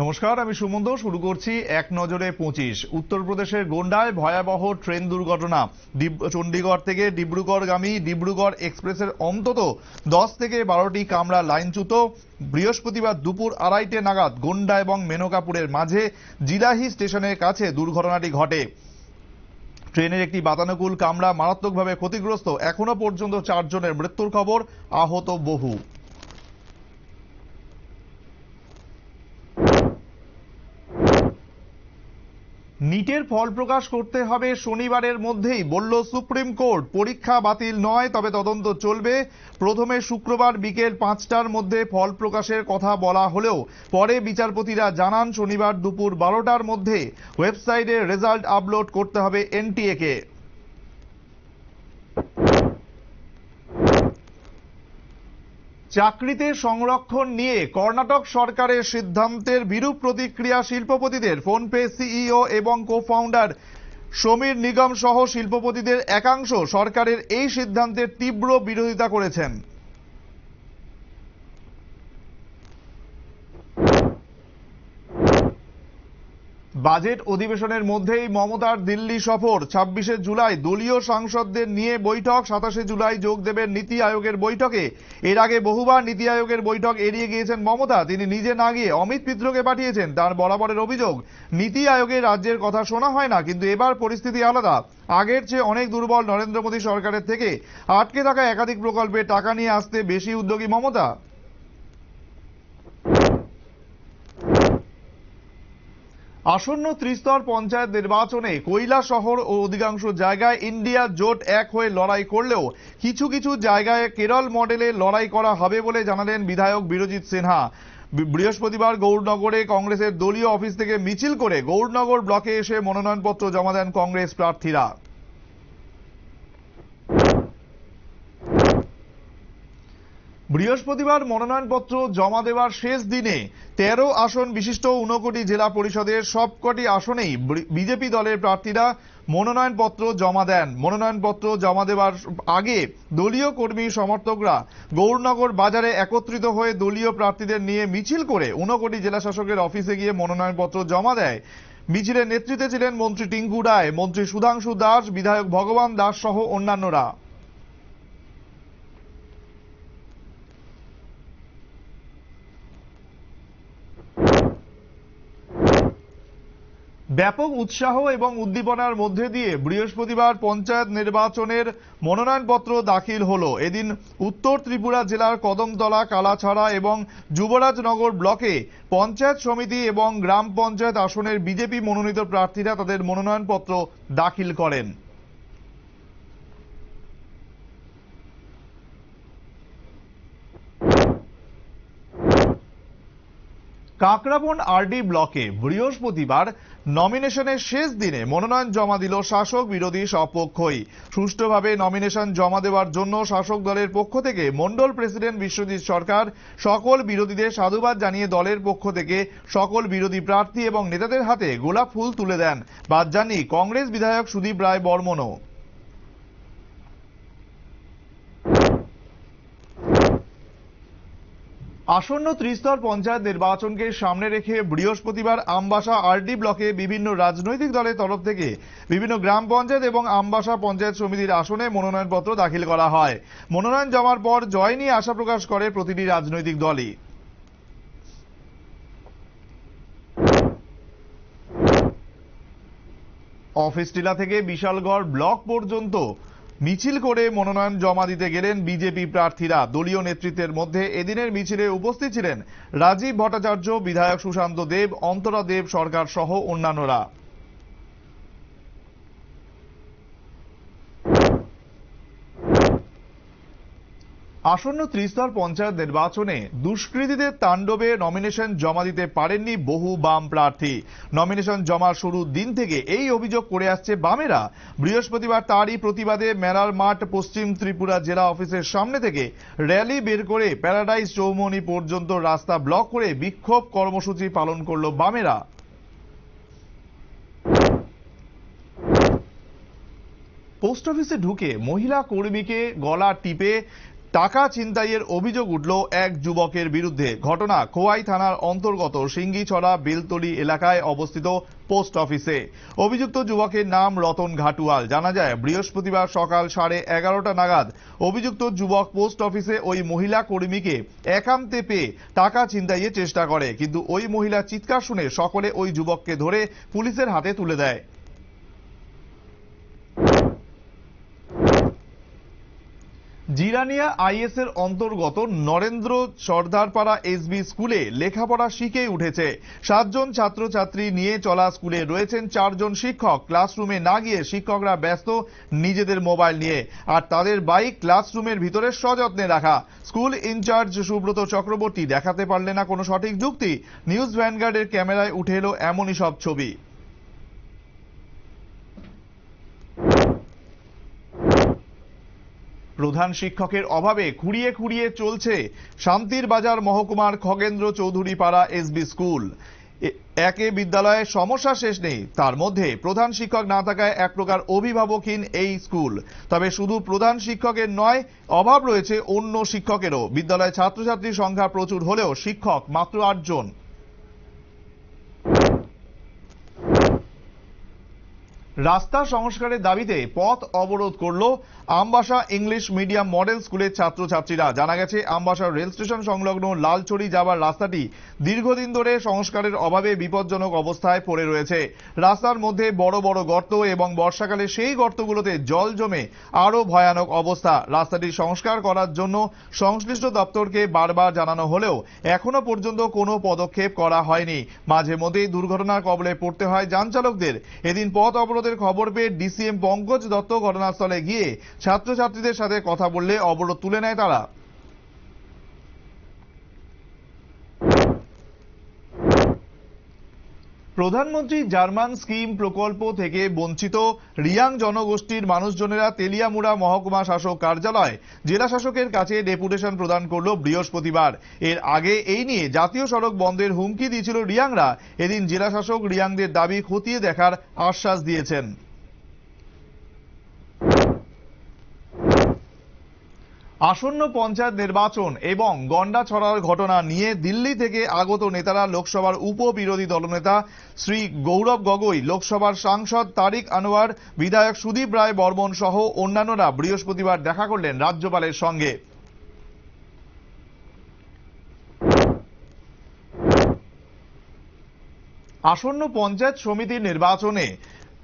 নমস্কার, আমি সুমন্ত, শুরু করছি এক নজরে পঁচিশ। উত্তরপ্রদেশের গোন্ডায় ভয়াবহ ট্রেন দুর্ঘটনা। চণ্ডীগড় থেকে ডিব্রুগড়গামী ডিব্রুগড় এক্সপ্রেসের অন্তত দশ থেকে বারোটি কামরা লাইনচ্যুত। বৃহস্পতিবার দুপুর আড়াইটে নাগাদ গোন্ডা এবং মেনকাপুরের মাঝে জিলাহি স্টেশনের কাছে দুর্ঘটনাটি ঘটে। ট্রেনের একটি বাতানুকূল কামরা মারাত্মকভাবে ক্ষতিগ্রস্ত। এখনও পর্যন্ত চারজনের মৃত্যুর খবর, আহত বহু। নিটের ফল প্রকাশ করতে হবে শনিবারের মধ্যেই, বলল সুপ্রিম কোর্ট। পরীক্ষা বাতিল নয়, তবে তদন্ত চলবে। প্রথমে শুক্রবার বিকেল পাঁচটার মধ্যে ফল প্রকাশের কথা বলা হলেও, পরে বিচারপতিরা জানান শনিবার দুপুর বারোটার মধ্যে ওয়েবসাইটে রেজাল্ট আপলোড করতে হবে এনটিএ কে চাকরিতে সংরক্ষণ নিয়ে কর্ণাটক সরকারের সিদ্ধান্তের বিরূপ প্রতিক্রিয়া শিল্পপতিদের। ফোনপে সিইও এবং কো ফাউন্ডার সমীর নিগম সহ শিল্পপতিদের একাংশ সরকারের এই সিদ্ধান্তের তীব্র বিরোধিতা করেছেন। বাজেট অধিবেশনের মধ্যেই মমতার দিল্লি সফর। ছাব্বিশে জুলাই দলীয় সাংসদদের নিয়ে বৈঠক, সাতাশে জুলাই যোগ দেবেন নীতি আয়োগের বৈঠকে। এর আগে বহুবার নীতি আয়োগের বৈঠক এড়িয়ে গিয়েছেন মমতা। তিনি নিজে না গিয়ে অমিত মিত্রকে পাঠিয়েছেন তার বরাবরের অভিযোগ। নীতি আয়োগের রাজ্যের কথা শোনা হয় না, কিন্তু এবার পরিস্থিতি আলাদা। আগের চেয়ে অনেক দুর্বল নরেন্দ্র মোদী সরকারের থেকে আটকে থাকা একাধিক প্রকল্পে টাকা নিয়ে আসতে বেশি উদ্যোগী মমতা। আসন্ন ত্রিস্তর পঞ্চায়েত নির্বাচনে কৈলা শহর ও অধিকাংশ জায়গায় ইন্ডিয়া জোট এক হয়ে লড়াই করলেও কিছু কিছু জায়গায় কেরল মডেলে লড়াই করা হবে বলে জানালেন বিধায়ক বিরজিৎ সিনহা। বৃহস্পতিবার গৌরনগরে কংগ্রেসের দলীয় অফিস থেকে মিছিল করে গৌরনগর ব্লকে এসে মনোনয়নপত্র জমা দেন কংগ্রেস প্রার্থীরা। বৃহস্পতিবার মনোনয়নপত্র জমা দেওয়ার শেষ দিনে তেরো আসন বিশিষ্ট ঊনকোটি জেলা পরিষদের সবকটি আসনেই বিজেপি দলের প্রার্থীরা মনোনয়নপত্র জমা দেন। মনোনয়নপত্র জমা দেওয়ার আগে দলীয় কর্মী সমর্থকরা গৌরনগর বাজারে একত্রিত হয়ে দলীয় প্রার্থীদের নিয়ে মিছিল করে ঊনকোটি জেলা শাসকের অফিসে গিয়ে মনোনয়নপত্র জমা দেয়। মিছিলের নেতৃত্বে ছিলেন মন্ত্রী টিঙ্কু রায়, মন্ত্রী সুধাংশু দাস, বিধায়ক ভগবান দাস সহ অন্যান্যরা। ব্যাপক উৎসাহ এবং উদ্দীপনার মধ্যে দিয়ে বৃহস্পতিবার পঞ্চায়েত নির্বাচনের মনোনয়নপত্র দাখিল হল। এদিন উত্তর ত্রিপুরা জেলার কদমতলা, কালাছড়া এবং যুবরাজনগর ব্লকে পঞ্চায়েত সমিতি এবং গ্রাম পঞ্চায়েত আসনের বিজেপি মনোনীত প্রার্থীরা তাদের মনোনয়নপত্র দাখিল করেন। কাকরাবন আরডি ব্লকে বৃহস্পতিবার নমিনেশনের শেষ দিনে মনোনয়ন জমা দিল শাসক বিরোধী সব পক্ষই। সুষ্ঠুভাবে নমিনেশন জমা দেওয়ার জন্য শাসক দলের পক্ষ থেকে মন্ডল প্রেসিডেন্ট বিশ্বজিৎ সরকার, সকল বিরোধীদের সাধুবাদ জানিয়ে দলের পক্ষ থেকে সকল বিরোধী প্রার্থী এবং নেতাদের হাতে গোলাপ ফুল তুলে দেন। বাদ জানি কংগ্রেস বিধায়ক সুদীপ রায় বর্মনও। আসন্ন ত্রিস্তর পঞ্চায়েত নির্বাচনকে সামনে রেখে বৃহস্পতিবার আমবাসা আরডি ব্লকে বিভিন্ন রাজনৈতিক দলের তরফ থেকে বিভিন্ন গ্রাম পঞ্চায়েত এবং আমবাসা পঞ্চায়েত সমিতির আসনে মনোনয়নপত্র দাখিল করা হয়। মনোনয়ন জমার পর জয় নিয়ে আশা প্রকাশ করে প্রতিটি রাজনৈতিক দলই। অফিস টিলা থেকে বিশালগড় ব্লক পর্যন্ত মিছিল করে মনোনয়ন জমা দিতে গেলেন বিজেপি প্রার্থীরা। দলীয় নেতৃত্বের মধ্যে এদিনের মিছিলে উপস্থিত ছিলেন রাজীব ভট্টাচার্য, বিধায়ক সুশান্ত দেব, অন্তরা দেব সরকার সহ অন্যান্যরা। আসন্ন ত্রিস্তর পঞ্চায়েত নির্বাচনে দুষ্কৃতীদের তাণ্ডবে নমিনেশন জমা দিতে পারেননি বহু বাম প্রার্থী। নমিনেশন জমা শুরুর দিন থেকে এই অভিযোগ করে আসছে বামেরা। বৃহস্পতিবার তারই প্রতিবাদে মেলার মাঠ পশ্চিম ত্রিপুরা জেলা অফিসের সামনে থেকে র্যালি বের করে প্যারাডাইজ চৌমনি পর্যন্ত রাস্তা ব্লক করে বিক্ষোভ কর্মসূচি পালন করল বামেরা। পোস্ট অফিসে ঢুকে মহিলা কর্মীকে গলা টিপে টাকা ছিনতাইয়ের অভিযোগ উঠল এক যুবকের বিরুদ্ধে। ঘটনা খোয়াই থানার অন্তর্গত সিঙ্গিছড়া বেলতলি এলাকায় অবস্থিত পোস্ট অফিসে। অভিযুক্ত যুবকের নাম রতন ঘাটুয়াল। জানা যায়, বৃহস্পতিবার সকাল সাড়ে এগারোটা নাগাদ অভিযুক্ত যুবক পোস্ট অফিসে ওই মহিলা কর্মীকে একান্তে পেয়ে টাকা ছিনতাইয়ের চেষ্টা করে। কিন্তু ওই মহিলা চিৎকার শুনে সকলে ওই যুবককে ধরে পুলিশের হাতে তুলে দেয়। জিরানিয়া আইএস এর অন্তর্গত নরেন্দ্র সর্দারপাড়া এসবি স্কুলে লেখাপড়া শিখে উঠেছে। সাতজন ছাত্রছাত্রী নিয়ে চলা স্কুলে রয়েছেন চারজন শিক্ষক। ক্লাসরুমে না গিয়ে শিক্ষকরা ব্যস্ত নিজেদের মোবাইল নিয়ে। আর তাদের বাইক ক্লাসরুমের ভিতরে সযত্নে রাখা। স্কুল ইনচার্জ সুব্রত চক্রবর্তী দেখাতে পারলে না কোনো সঠিক যুক্তি। নিউজ ভ্যানগার্ডের ক্যামেরায় উঠে এলো এমনই সব ছবি। প্রধান শিক্ষকের অভাবে খুঁড়িয়ে খুঁড়িয়ে চলছে শান্তির বাজার মহকুমার খগেন্দ্র চৌধুরী পাড়া এসবি স্কুল। একে বিদ্যালয়ে সমস্যা শেষ নেই, তার মধ্যে প্রধান শিক্ষক না থাকায় এক প্রকার অভিভাবকহীন এই স্কুল। তবে শুধু প্রধান শিক্ষকের নয়, অভাব রয়েছে অন্য শিক্ষকেরও। বিদ্যালয়ে ছাত্রছাত্রীর সংখ্যা প্রচুর হলেও শিক্ষক মাত্র আটজন। রাস্তা সংস্কারের দাবিতে পথ অবরোধ করল আমবাসা ইংলিশ মিডিয়াম মডেল স্কুলের ছাত্রছাত্রীরা। জানা গেছে, আমবাসা রেল স্টেশন সংলগ্ন লালছড়ি যাবার রাস্তাটি দীর্ঘদিন ধরে সংস্কারের অভাবে বিপজ্জনক অবস্থায় পড়ে রয়েছে। রাস্তার মধ্যে বড় বড় গর্ত এবং বর্ষাকালে সেই গর্তগুলোতে জল জমে আরও ভয়ানক অবস্থা। রাস্তাটি সংস্কার করার জন্য সংশ্লিষ্ট দপ্তরকে বারবার জানানো হলেও এখনও পর্যন্ত কোনো পদক্ষেপ করা হয়নি। মাঝে মধ্যেই দুর্ঘটনার কবলে পড়তে হয় যান চালকদের। এদিন পথ অবরোধের খবর পেয়ে ডিসিএম পঙ্কজ দত্ত ঘটনাস্থলে গিয়ে ছাত্রছাত্রীদের সাথে কথা বললে অবরোধ তুলে নেয় তারা। প্রধানমন্ত্রী জার্মান স্কিম প্রকল্প থেকে বঞ্চিত রিয়াং জনগোষ্ঠীর মানুষজনেরা তেলিয়ামুড়া মহকুমা শাসক কার্যালয় জেলা শাসকের কাছে ডেপুটেশন প্রদান করল বৃহস্পতিবার। এর আগে এই নিয়ে জাতীয় সড়ক বন্ধের হুমকি দিয়েছিল রিয়াংরা। এদিন জেলা শাসক রিয়াংদের দাবি খতিয়ে দেখার আশ্বাস দিয়েছেন। আসন্ন পঞ্চায়েত নির্বাচন এবং গন্ডা ছড়ার ঘটনা নিয়ে দিল্লি থেকে আগত নেতারা লোকসভার উপ বিরোধী দলনেতা শ্রী গৌরব গগৈ, লোকসভার সাংসদ তারিক আনোয়ার, বিধায়ক সুদীপ রায় বর্মন সহ অন্যান্যরা বৃহস্পতিবার দেখা করলেন রাজ্যপালের সঙ্গে। আসন্ন পঞ্চায়েত সমিতির নির্বাচনে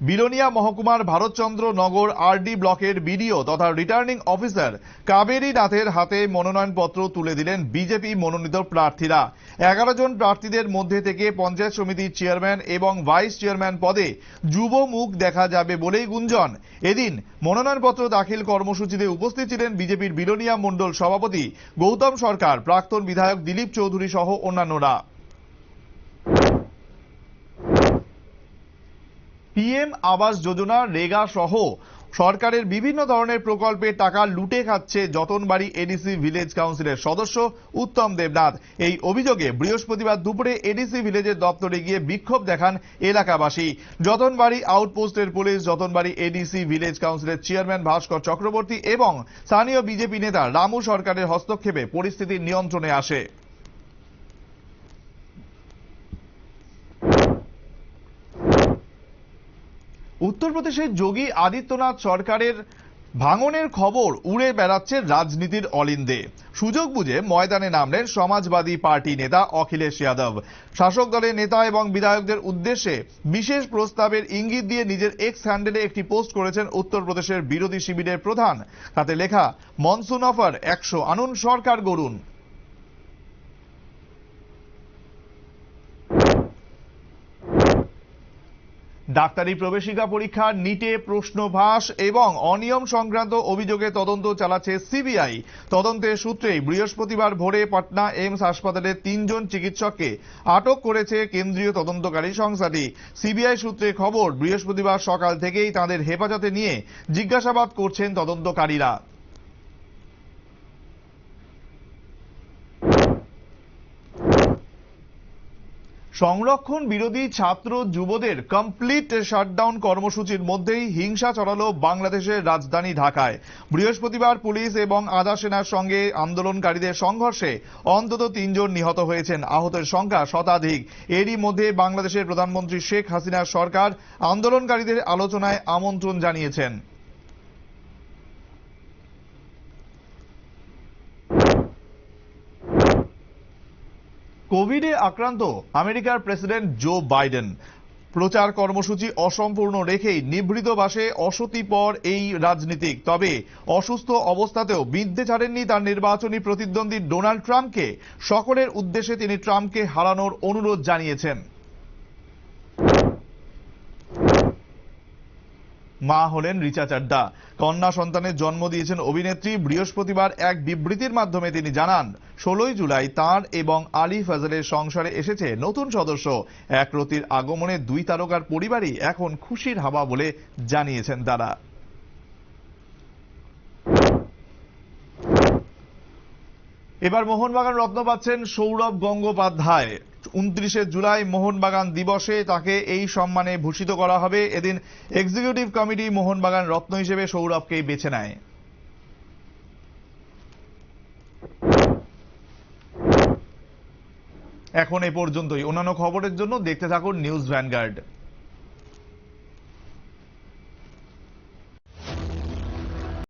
বিলোনিয়া মহকুমার ভারতচন্দ্র নগর আরডি ব্লকের বিডিও তথা রিটার্নিং অফিসার কাবেরী নাথের হাতে মনোনয়নপত্র তুলে দিলেন বিজেপি মনোনীত প্রার্থীরা। এগারো জন প্রার্থীদের মধ্যে থেকে পঞ্চায়েত সমিতির চেয়ারম্যান এবং ভাইস চেয়ারম্যান পদে যুব মুখ দেখা যাবে বলেই গুঞ্জন। এদিন মনোনয়নপত্র দাখিল কর্মসূচিতে উপস্থিত ছিলেন বিজেপির বিলোনিয়া মণ্ডল সভাপতি গৌতম সরকার, প্রাক্তন বিধায়ক দিলীপ চৌধুরী সহ অন্যান্যরা। পিএম আবাস যোজনা, রেগা সহ সরকারের বিভিন্ন ধরনের প্রকল্পের টাকা লুটে খাচ্ছে যতনবাড়ি এডিসি ভিলেজ কাউন্সিলের সদস্য উত্তম দেবনাথ। এই অভিযোগে বৃহস্পতিবার দুপুরে এডিসি ভিলেজের দপ্তরে গিয়ে বিক্ষোভ দেখান এলাকাবাসী। যতনবাড়ি আউটপোস্টের পুলিশ, যতনবাড়ি এডিসি ভিলেজ কাউন্সিলের চেয়ারম্যান ভাস্কর চক্রবর্তী এবং স্থানীয় বিজেপি নেতা রামু সরকারের হস্তক্ষেপে পরিস্থিতি নিয়ন্ত্রণে আসে। উত্তরপ্রদেশের যোগী আদিত্যনাথ সরকারের ভাঙনের খবর উড়ে বেড়াচ্ছে রাজনীতির অলিন্দে। সুযোগ বুঝে ময়দানে নামলেন সমাজবাদী পার্টি নেতা অখিলেশ যাদব। শাসক দলের নেতা এবং বিধায়কদের উদ্দেশ্যে বিশেষ প্রস্তাবের ইঙ্গিত দিয়ে নিজের এক্স হ্যান্ডেলে একটি পোস্ট করেছেন উত্তরপ্রদেশের বিরোধী শিবিরের প্রধান। তাতে লেখা, মনসুন অফার একশো আনুন সরকার গড়ুন। ডাক্তারি প্রবেশিকা পরীক্ষা, নিটে প্রশ্নভাস এবং অনিয়ম সংক্রান্ত অভিযোগে তদন্ত চালাচ্ছে সিবিআই। তদন্তের সূত্রেই বৃহস্পতিবার ভোরে পাটনা এইমস হাসপাতালে তিনজন চিকিৎসককে আটক করেছে কেন্দ্রীয় তদন্তকারী সংস্থাটি। সিবিআই সূত্রে খবর, বৃহস্পতিবার সকাল থেকেই তাদের হেফাজতে নিয়ে জিজ্ঞাসাবাদ করছেন তদন্তকারীরা। সংরক্ষণ বিরোধী ছাত্র যুবদের কমপ্লিট শাটডাউন কর্মসূচির মধ্যেই হিংসা চড়ালো বাংলাদেশের রাজধানী ঢাকায়। বৃহস্পতিবার পুলিশ এবং আধা সেনার সঙ্গে আন্দোলনকারীদের সংঘর্ষে অন্তত তিনজন নিহত হয়েছেন। আহতের সংখ্যা শতাধিক। এরই মধ্যে বাংলাদেশের প্রধানমন্ত্রী শেখ হাসিনার সরকার আন্দোলনকারীদের আলোচনায় আমন্ত্রণ জানিয়েছেন। কোভিডে আক্রান্ত আমেরিকার প্রেসিডেন্ট জো বাইডেন। প্রচার কর্মসূচি অসম্পূর্ণ রেখেই নিভৃত বাসে অসতি পর এই রাজনীতিক। তবে অসুস্থ অবস্থাতেও বিদ্যে ছাড়েননি তার নির্বাচনী প্রতিদ্বন্দ্বী ডোনাল্ড ট্রাম্পকে। সকলের উদ্দেশ্যে তিনি ট্রাম্পকে হারানোর অনুরোধ জানিয়েছেন। মা হলেন রিচা চাড্ডা। কন্যা সন্তানের জন্ম দিয়েছেন অভিনেত্রী। বৃহস্পতিবার এক বিবৃতির মাধ্যমে তিনি জানান, ষোলোই জুলাই তার এবং আলী ফাজলের সংসারে এসেছে নতুন সদস্য। এক রতির আগমনে দুই তারকার পরিবারই এখন খুশির হাওয়া বলে জানিয়েছেন তারা। এবার মোহনবাগান রত্ন পাচ্ছেন সৌরভ গঙ্গোপাধ্যায়। উনত্রিশে জুলাই মোহনবাগান দিবসে তাকে এই সম্মানে ভূষিত করা হবে। এদিন এক্সিকিউটিভ কমিটি মোহনবাগান রত্ন হিসেবে সৌরভকেই বেছে নেয়। এখন এ পর্যন্তই। অন্যান্য খবরের জন্য দেখতে থাকুন নিউজ ভ্যানগার্ড।